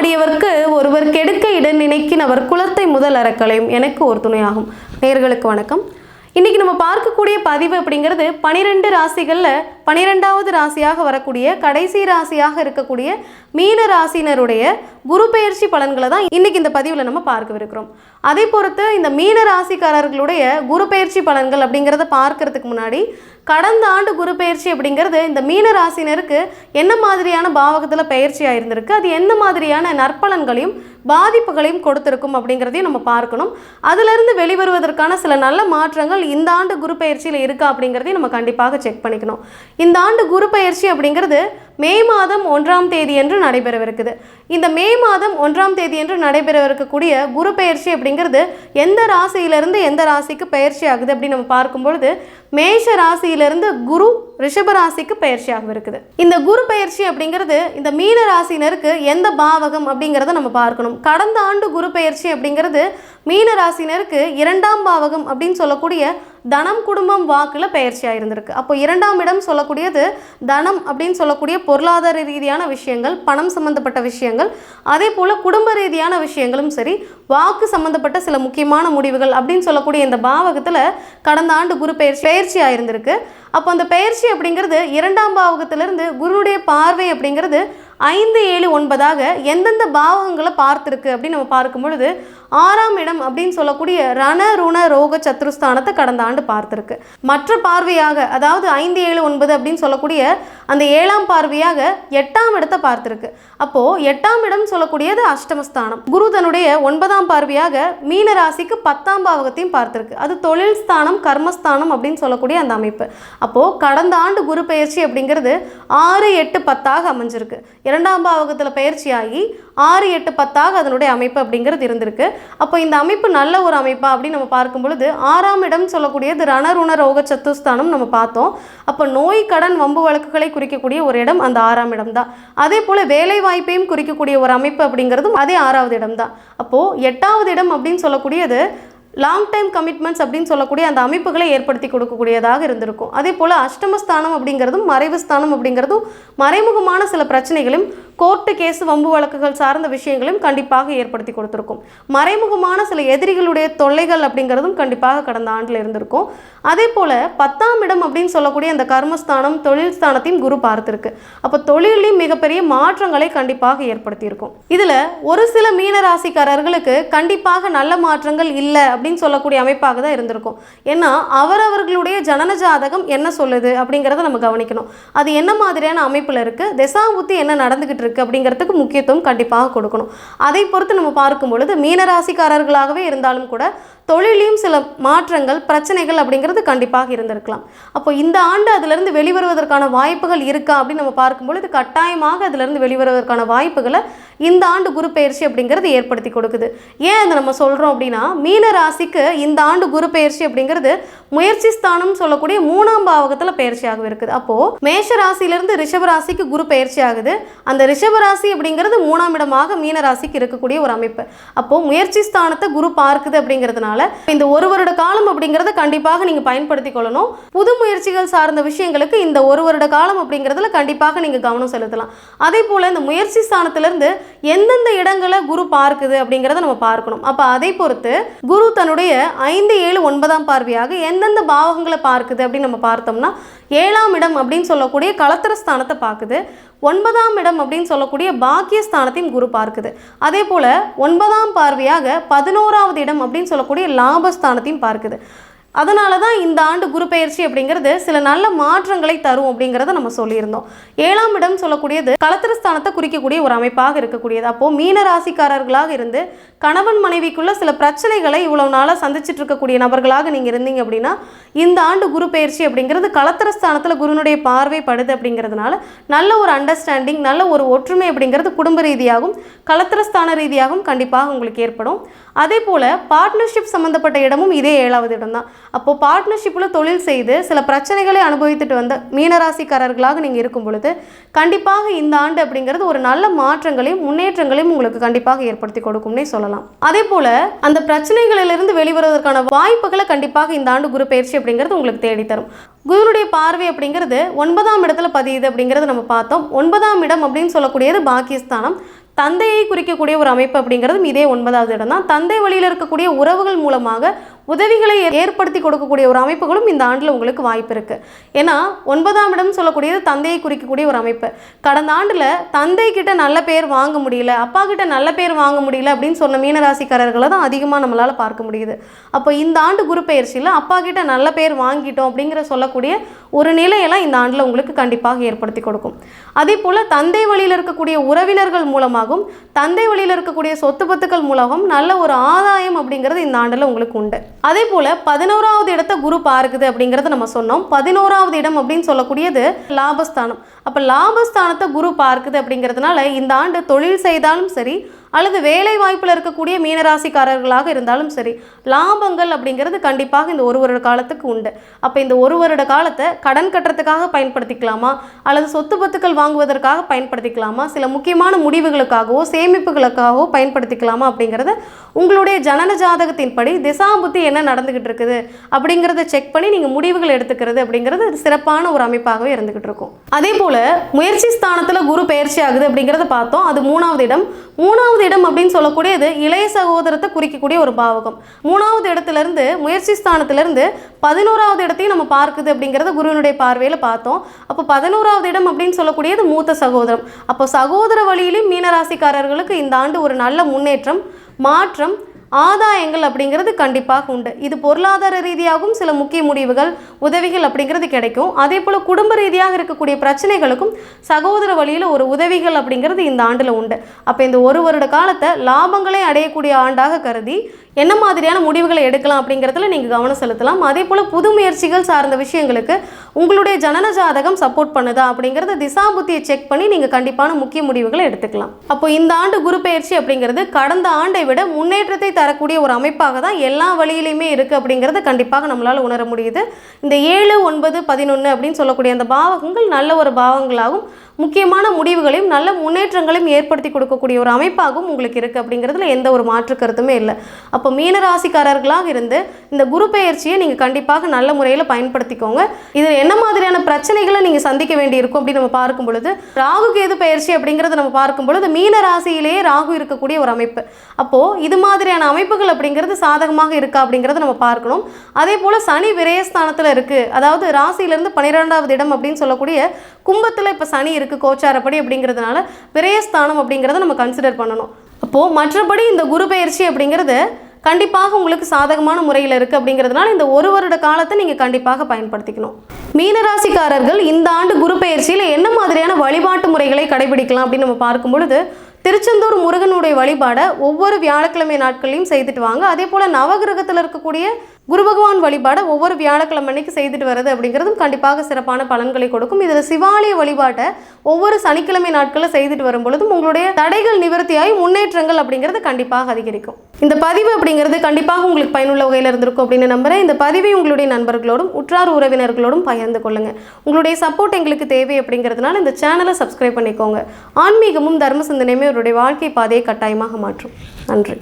ஆடியவர்க்கு ஒருவர் கெடுக்க இட நினைக்கினவர் குலத்தை முதல் அறக்கலையும். எனக்கு ஒரு துணையாகும். நேர்களுக்கு வணக்கம். இன்னைக்கு நம்ம பார்க்கக்கூடிய பதிவு அப்படிங்கிறது பனிரெண்டு ராசிகளில் பனிரெண்டாவது ராசியாக வரக்கூடிய கடைசி ராசியாக இருக்கக்கூடிய மீன ராசினருடைய குரு பெயர்ச்சி பலன்களை தான் இன்னைக்கு இந்த பதிவில் நம்ம பார்க்கவிருக்கிறோம் அதை பொறுத்து இந்த மீன ராசிக்காரர்களுடைய குரு பெயர்ச்சி பலன்கள் அப்படிங்கிறத பார்க்கறதுக்கு முன்னாடி கடந்த ஆண்டு குரு பெயர்ச்சி அப்படிங்கிறது இந்த மீன ராசினருக்கு என்ன மாதிரியான பாவகத்தில் பயிற்சியாக இருந்திருக்கு அது எந்த மாதிரியான நற்பலன்களையும் பாதிப்புகளையும் கொடுத்திருக்கும் அப்படிங்கிறதையும் நம்ம பார்க்கணும். அதிலிருந்து வெளிவருவதற்கான சில நல்ல மாற்றங்கள் இந்த ஆண்டு குரு பயிற்சியில் இருக்கா அப்படிங்கிறதையும் நம்ம கண்டிப்பாக செக் பண்ணிக்கணும். இந்த ஆண்டு குரு பயிற்சி அப்படிங்கிறது மே மாதம் ஒன்றாம் தேதி என்று நடைபெறவிருக்குது. இந்த மே மாதம் ஒன்றாம் தேதி என்று நடைபெறவிருக்கக்கூடிய குரு பயிற்சி அப்படிங்கிறது எந்த ராசியிலிருந்து எந்த ராசிக்கு பயிற்சி ஆகுது அப்படின்னு நம்ம பார்க்கும் பொழுது மேஷ ராசியிலிருந்து குரு ரிஷப ராசிக்கு பயிற்சியாக இருக்குது இந்த குரு பயிற்சி அப்படிங்கிறது இந்த மீன ராசினருக்கு எந்த பாவகம் அப்படிங்கிறத நம்ம பார்க்கணும். கடந்த ஆண்டு குரு பயிற்சி அப்படிங்கிறது மீன ராசினருக்கு இரண்டாம் பாவகம் அப்படின்னு சொல்லக்கூடிய தனம் குடும்பம் வாக்கில் பயிற்சியாக இருந்திருக்கு. அப்போ இரண்டாம் இடம் சொல்லக்கூடியது தனம் அப்படின்னு சொல்லக்கூடிய பொருளாதார ரீதியான விஷயங்கள் பணம் சம்பந்தப்பட்ட விஷயங்கள் அதே போல் குடும்ப ரீதியான விஷயங்களும் சரி வாக்கு சம்பந்தப்பட்ட சில முக்கியமான முடிவுகள் அப்படின்னு சொல்லக்கூடிய இந்த பாவகத்தில் கடந்த ஆண்டு குரு பயிற்சி பயிற்சியாக இருந்திருக்கு. அப்போ அந்த பயிற்சி அப்படிங்கிறது இரண்டாம் பாவகத்திலிருந்து குருனுடைய பார்வை அப்படிங்கிறது ஐந்து ஏழு ஒன்பதாக எந்தெந்த பாவகங்களை பார்த்துருக்கு அப்படின்னு நம்ம பார்க்கும் பொழுது ஆறாம் இடம் அப்படின்னு சொல்லக்கூடிய ரண ருண ரோக சத்ருஸ்தானத்தை கடந்த ஆண்டு பார்த்துருக்கு. மற்ற பார்வையாக அதாவது ஐந்து ஏழு ஒன்பது அப்படின்னு சொல்லக்கூடிய அந்த ஏழாம் பார்வையாக எட்டாம் இடத்தை பார்த்துருக்கு. அப்போ எட்டாம் இடம் சொல்லக்கூடியது அஷ்டமஸ்தானம். குரு தன்னுடைய ஒன்பதாம் பார்வையாக மீன ராசிக்கு பத்தாம் பாவகத்தையும் பார்த்துருக்கு. அது தொழில் ஸ்தானம் கர்மஸ்தானம் அப்படின்னு சொல்லக்கூடிய அந்த அமைப்பு. அப்போ கடந்த ஆண்டு குரு பயிற்சி அப்படிங்கிறது ஆறு எட்டு பத்தாக அமைஞ்சிருக்கு. இரண்டாம் பாவகத்தில் பயிற்சியாகி ஆறு எட்டு பத்தாக அதனுடைய அமைப்பு அப்படிங்கிறது இருந்திருக்கு. அப்போ இந்த அமைப்பு நல்ல ஒரு அமைப்பா அப்படின்னு நம்ம பார்க்கும் பொழுது ஆறாம் இடம் சொல்லக்கூடியது ரணருண ரோக சத்துஸ்தானம் நம்ம பார்த்தோம். அப்போ நோய் கடன் வம்பு வழக்குகளை குறிக்கக்கூடிய ஒரு இடம் அந்த ஆறாம் இடம் தான். அதே போல் வேலை வாய்ப்பையும் குறிக்கக்கூடிய ஒரு அமைப்பு அப்படிங்கிறதும் அதே ஆறாவது இடம் தான். அப்போது எட்டாவது இடம் அப்படின்னு சொல்லக்கூடியது லாங் டைம் கமிட்மெண்ட்ஸ் அப்படின்னு சொல்லக்கூடிய அந்த அமைப்புகளை ஏற்படுத்தி கொடுக்கக்கூடியதாக இருந்திருக்கும். அதே போல் அஷ்டமஸ்தானம் அப்படிங்கிறதும் மறைவு ஸ்தானம் அப்படிங்கிறதும் மறைமுகமான சில பிரச்சனைகளையும் கோர்ட்டு கேஸ் வம்பு வழக்குகள் சார்ந்த விஷயங்களையும் கண்டிப்பாக ஏற்படுத்தி கொடுத்துருக்கும். மறைமுகமான சில எதிரிகளுடைய தொல்லைகள் அப்படிங்கிறதும் கண்டிப்பாக கடந்த ஆண்டில் இருந்திருக்கும். அதே போல் பத்தாம் இடம் அப்படின்னு சொல்லக்கூடிய அந்த கர்மஸ்தானம் தொழில் ஸ்தானத்தையும் குரு பார்த்துருக்கு. அப்போ தொழிலையும் மிகப்பெரிய மாற்றங்களை கண்டிப்பாக ஏற்படுத்தியிருக்கும். இதில் ஒரு சில மீன ராசிக்காரர்களுக்கு கண்டிப்பாக நல்ல மாற்றங்கள் இல்லை அப்படின்னு சொல்லக்கூடிய அமைப்பாக தான் இருந்திருக்கும். ஏன்னா அவரவர்களுடைய ஜனன ஜாதகம் என்ன சொல்லுது அப்படிங்கிறத நம்ம கவனிக்கணும். அது என்ன மாதிரியான அமைப்பில் இருக்குது திசாபுத்தி என்ன நடந்துக்கிட்டு இருக்கு அப்படிங்கிறதுக்கு முக்கியத்துவம் கண்டிப்பாக கொடுக்கணும். அதை பொறுத்து நம்ம பார்க்கும் பொழுது மீனராசிக்காரர்களாகவே இருந்தாலும் கூட தொழிலையும் சில மாற்றங்கள் பிரச்சனைகள் அப்படிங்கிறது கண்டிப்பாக இருந்திருக்கலாம். அப்போ இந்த ஆண்டு அதிலிருந்து வெளிவருவதற்கான வாய்ப்புகள் இருக்கா அப்படின்னு நம்ம பார்க்கும்பொழுது கட்டாயமாக அதிலிருந்து வெளிவருவதற்கான வாய்ப்புகளை இந்த ஆண்டு குரு பயிற்சி அப்படிங்கிறது ஏற்படுத்தி கொடுக்குது. ஏன் அதை நம்ம சொல்கிறோம் அப்படின்னா மீன ராசிக்கு இந்த ஆண்டு குரு பயிற்சி அப்படிங்கிறது முயற்சி ஸ்தானம் சொல்லக்கூடிய மூணாம் பாவகத்தில் பயிற்சியாகவும் இருக்குது. அப்போது மேஷ ராசியிலிருந்து ரிஷப ராசிக்கு குரு பயிற்சி ஆகுது அந்த ரிஷப ராசி அப்படிங்கிறது மூணாம் இடமாக மீன ராசிக்கு இருக்கக்கூடிய ஒரு அமைப்பு. அப்போது முயற்சி ஸ்தானத்தை குரு பார்க்குது அப்படிங்கிறதுனால இந்த ஒரு வருட காலம் அப்படிங்கிறத கண்டிப்பாக நீங்கள் பயன்படுத்தி கொள்ளணும். புது முயற்சிகள் சார்ந்த விஷயங்களுக்கு இந்த ஒரு வருட காலம் அப்படிங்கிறதுல கண்டிப்பாக நீங்கள் கவனம் செலுத்தலாம். அதே போல் இந்த முயற்சி ஸ்தானத்திலிருந்து எந்தெந்த இடங்களை குரு பார்க்குது அப்படிங்கிறத நம்ம பார்க்கணும். அப்போ அதை பொறுத்து குரு தன்னுடைய ஐந்து ஏழு ஒன்பதாம் பார்வையாக எந்தெந்த பாவகங்களை பார்க்குது அப்படின்னு நம்ம பார்த்தோம்னா ஏழாம் இடம் அப்படின்னு சொல்லக்கூடிய களத்திர ஸ்தானத்தை பார்க்குது. ஒன்பதாம் இடம் அப்படின்னு சொல்லக்கூடிய பாக்கிய ஸ்தானத்தையும் குரு பார்க்குது. அதே போல் ஒன்பதாம் பார்வையாக பதினோராவது இடம் அப்படின்னு சொல்லக்கூடிய லாபஸ்தானத்தையும் பார்க்குது. அதனால தான் இந்த ஆண்டு குரு பயிற்சி அப்படிங்கிறது சில நல்ல மாற்றங்களை தரும் அப்படிங்கிறத நம்ம சொல்லியிருந்தோம். ஏழாம் இடம் சொல்லக்கூடியது களத்திரஸ்தானத்தை குறிக்கக்கூடிய ஒரு அமைப்பாக இருக்கக்கூடியது. அப்போது மீன ராசிக்காரர்களாக இருந்து கணவன் மனைவிக்குள்ள சில பிரச்சனைகளை இவ்வளவு நாளாக சந்திச்சுட்டு இருக்கக்கூடிய நபர்களாக நீங்கள் இருந்தீங்க அப்படின்னா இந்த ஆண்டு குரு பயிற்சி அப்படிங்கிறது களத்திரஸ்தானத்தில் குருனுடைய பார்வை படுது அப்படிங்கிறதுனால நல்ல ஒரு அண்டர்ஸ்டாண்டிங் நல்ல ஒரு ஒற்றுமை அப்படிங்கிறது குடும்ப ரீதியாகவும் களத்திரஸ்தான ரீதியாகவும் கண்டிப்பாக உங்களுக்கு ஏற்படும். அதே போல் பார்ட்னர்ஷிப் சம்மந்தப்பட்ட இடமும் இதே ஏழாவது இடம் தான் அப்போது பார்ட்னர்ஷிப்பில் தொழில் செய்து சில பிரச்சனைகளை அனுபவித்துட்டு வந்த மீனராசிக்காரர்களாக நீங்கள் இருக்கும் பொழுது கண்டிப்பாக இந்த ஆண்டு அப்படிங்கிறது ஒரு நல்ல மாற்றங்களையும் முன்னேற்றங்களையும் உங்களுக்கு கண்டிப்பாக ஏற்படுத்தி கொடுக்கும்னே சொல்லலாம். அதே போல் அந்த பிரச்சனைகளிலிருந்து வெளிவருவதற்கான வாய்ப்புகளை கண்டிப்பாக இந்த ஆண்டு குரு பயிற்சி அப்படிங்கிறது உங்களுக்கு தேடித்தரும். குருனுடைய பார்வை அப்படிங்கிறது ஒன்பதாம் இடத்துல பதியுது அப்படிங்கிறது நம்ம பார்த்தோம். ஒன்பதாம் இடம் அப்படின்னு சொல்லக்கூடியது பாக்கியஸ்தானம். தந்தையை குறிக்கக்கூடிய ஒரு அமைப்பு அப்படிங்கிறதும் இதே ஒன்பதாவது இடம் தான். தந்தை வழியில் இருக்கக்கூடிய உறவுகள் மூலமாக உதவிகளை ஏற்படுத்தி கொடுக்கக்கூடிய ஒரு அமைப்புகளும் இந்த ஆண்டில் உங்களுக்கு வாய்ப்பு இருக்கு. ஏன்னா ஒன்பதாம் இடம் சொல்லக்கூடியது தந்தையை குறிக்கக்கூடிய ஒரு அமைப்பு. கடந்த ஆண்டில் தந்தை கிட்ட நல்ல பேர் வாங்க முடியல அப்பா கிட்ட நல்ல பேர் வாங்க முடியல அப்படின்னு சொன்ன மீனராசிக்காரர்களை தான் அதிகமாக நம்மளால் பார்க்க முடியுது. அப்போ இந்த ஆண்டு குரு பயிற்சியில் அப்பா கிட்ட நல்ல பேர் வாங்கிட்டோம் அப்படிங்கிற சொல்லக்கூடிய ஒரு நிலையெல்லாம் இந்த ஆண்டில் உங்களுக்கு கண்டிப்பாக ஏற்படுத்தி கொடுக்கும். அதே போல் தந்தை வழியில் இருக்கக்கூடிய உறவினர்கள் மூலமாகவும் தந்தை வழியில் இருக்கக்கூடிய சொத்து பத்துக்கள் மூலமாகவும் நல்ல ஒரு ஆதாயம் அப்படிங்கிறது இந்த ஆண்டில் உங்களுக்கு உண்டு. அதே போல் பதினோராவது இடத்த குரு பார்க்குது அப்படிங்கிறத நம்ம சொன்னோம். பதினோராவது இடம் அப்படின்னு சொல்லக்கூடியது லாபஸ்தானம். அப்போ லாபஸ்தானத்தை குரு பார்க்குது அப்படிங்கிறதுனால இந்த ஆண்டு தொழில் செய்தாலும் சரி அல்லது வேலை வாய்ப்பில் இருக்கக்கூடிய மீனராசிக்காரர்களாக இருந்தாலும் சரி லாபங்கள் அப்படிங்கிறது கண்டிப்பாக இந்த ஒரு வருட காலத்துக்கு உண்டு. அப்போ இந்த ஒரு வருட காலத்தை கடன் கட்டுறதுக்காக பயன்படுத்திக்கலாமா? அல்லது சொத்து பத்துக்கள் வாங்குவதற்காக பயன்படுத்திக்கலாமா? சில முக்கியமான முடிவுகளுக்காகவோ சேமிப்புகளுக்காகவோ பயன்படுத்திக்கலாமா அப்படிங்கிறத உங்களுடைய ஜனன ஜாதகத்தின்படி திசாபுத்தி என்ன நடந்துகிட்டு இருக்குது அப்படிங்கிறத செக் பண்ணி நீங்கள் முடிவுகள் எடுத்துக்கிறது அப்படிங்கிறது சிறப்பான ஒரு அமைப்பாகவே இருந்துகிட்டு இருக்கும். அதே போல் முயற்சி ஸ்தானத்தில் குரு பயிற்சி ஆகுது அப்படிங்கிறத பார்த்தோம். அது மூணாவது இடம். மூணாவது இடம் அப்படின்னு சொல்லக்கூடியது இளைய சகோதரத்தை குறிக்கக்கூடிய ஒரு பாவகம். மூணாவது இடத்துல இருந்து முயற்சி ஸ்தானத்துல இருந்து பதினோராவது இடத்தையும் நம்ம பார்க்குது அப்படிங்கிறத குருவினுடைய பார்வையில் பார்த்தோம். அப்போ பதினோராவது இடம் அப்படின்னு சொல்லக்கூடியது மூத்த சகோதரம். அப்போ சகோதர வழியிலும் மீனராசிக்காரர்களுக்கு இந்த ஆண்டு ஒரு நல்ல முன்னேற்றம் மாற்றம் ஆதாயங்கள் அப்படிங்கிறது கண்டிப்பாக உண்டு. இது பொருளாதார ரீதியாகவும் சில முக்கிய முடிவுகள் உதவிகள் அப்படிங்கிறது கிடைக்கும். அதே போல் குடும்ப ரீதியாக இருக்கக்கூடிய பிரச்சனைகளுக்கும் சகோதர வழியில் ஒரு உதவிகள் அப்படிங்கிறது இந்த ஆண்டில் உண்டு. அப்போ இந்த ஒரு வருட காலத்தை லாபங்களை அடையக்கூடிய ஆண்டாக கருதி என்ன மாதிரியான முடிவுகளை எடுக்கலாம் அப்படிங்கிறதுல நீங்கள் கவனம் செலுத்தலாம். அதே போல் புது முயற்சிகள் சார்ந்த விஷயங்களுக்கு உங்களுடைய ஜனன ஜாதகம் சப்போர்ட் பண்ணுதா அப்படிங்கிறத திசாபுத்தியை செக் பண்ணி நீங்கள் கண்டிப்பான முக்கிய முடிவுகளை எடுத்துக்கலாம். அப்போ இந்த ஆண்டு குரு பயிற்சி அப்படிங்கிறது கடந்த ஆண்டை விட முன்னேற்றத்தை தரக்கூடிய ஒரு அமைப்பாக தான் எல்லா வழியிலையுமே இருக்குது அப்படிங்கிறத கண்டிப்பாக நம்மளால் உணர முடியுது. இந்த ஏழு ஒன்பது பதினொன்று அப்படின்னு சொல்லக்கூடிய அந்த பாவகங்கள் நல்ல ஒரு பாவங்களாகவும் முக்கியமான முடிவுகளையும் நல்ல முன்னேற்றங்களையும் ஏற்படுத்தி கொடுக்கக்கூடிய ஒரு அமைப்பாகவும் உங்களுக்கு இருக்குது அப்படிங்கிறதுல எந்த ஒரு மாற்று கருத்துமே இல்லை. அப்போ மீனராசிக்காரர்களாக இருந்து இந்த குரு பெயர்ச்சியை நீங்கள் கண்டிப்பாக நல்ல முறையில் பயன்படுத்திக்கோங்க. இதில் என்ன மாதிரியான பிரச்சனைகளை நீங்கள் சந்திக்க வேண்டியிருக்கும் அப்படின்னு நம்ம பார்க்கும் பொழுது ராகு கேது பயிற்சி அப்படிங்கிறத நம்ம பார்க்கும் பொழுது மீன ராசியிலேயே ராகு இருக்கக்கூடிய ஒரு அமைப்பு. அப்போது இது மாதிரியான அமைப்புகள் அப்படிங்கிறது சாதகமாக இருக்கா அப்படிங்கிறத நம்ம பார்க்கணும். அதே போல் சனி விரயஸ்தானத்தில் இருக்குது அதாவது ராசியிலேருந்து பன்னிரெண்டாவது இடம் அப்படின்னு சொல்லக்கூடிய கும்பத்தில் இப்போ சனி இருக்குது கோச்சாரப்படி அப்படிங்கிறதுனால விரயஸ்தானம் அப்படிங்கிறத நம்ம கன்சிடர் பண்ணணும். அப்போது மற்றபடி இந்த குரு பயிற்சி அப்படிங்கிறது கண்டிப்பாக உங்களுக்கு சாதகமான முறையில் இருக்குது அப்படிங்கிறதுனால இந்த ஒரு வருட காலத்தை நீங்கள் கண்டிப்பாக பயன்படுத்திக்கணும். மீனராசிக்காரர்கள் இந்த ஆண்டு குரு பயிற்சியில் என்ன மாதிரியான வழிபாட்டு முறைகளை கடைபிடிக்கலாம் அப்படின்னு நம்ம பார்க்கும் பொழுது திருச்செந்தூர் முருகனுடைய வழிபாடை ஒவ்வொரு வியாழக்கிழமை நாட்களையும் செய்துட்டு வாங்க. அதே போல் நவகிரகத்தில் இருக்கக்கூடிய குரு பகவான் வழிபாடை ஒவ்வொரு வியாழக்கிழமை அன்னைக்கு செய்துட்டு வர்றது அப்படிங்கிறதும் கண்டிப்பாக சிறப்பான பலன்களை கொடுக்கும். இதில் சிவாலய வழிபாட்டை ஒவ்வொரு சனிக்கிழமை நாட்களில் செய்துட்டு வரும் பொழுதும் உங்களுடைய தடைகள் நிவர்த்தியாகி முன்னேற்றங்கள் அப்படிங்கிறது கண்டிப்பாக அதிகரிக்கும். இந்த பதிவு அப்படிங்கிறது கண்டிப்பாக உங்களுக்கு பயனுள்ள வகையில் இருந்திருக்கும் அப்படின்னு நம்புறேன். இந்த பதிவை உங்களுடைய நண்பர்களோடும் உற்றார் உறவினர்களோடும் பகிர்ந்து கொள்ளுங்கள் உங்களுடைய சப்போர்ட் எங்களுக்கு தேவை அப்படிங்கிறதுனால இந்த சேனலை சப்ஸ்கிரைப் பண்ணிக்கோங்க. ஆன்மீகமும் தர்ம சிந்தனையுமே அவருடைய வாழ்க்கை பாதையை கட்டாயமாக மாற்றும். நன்றி.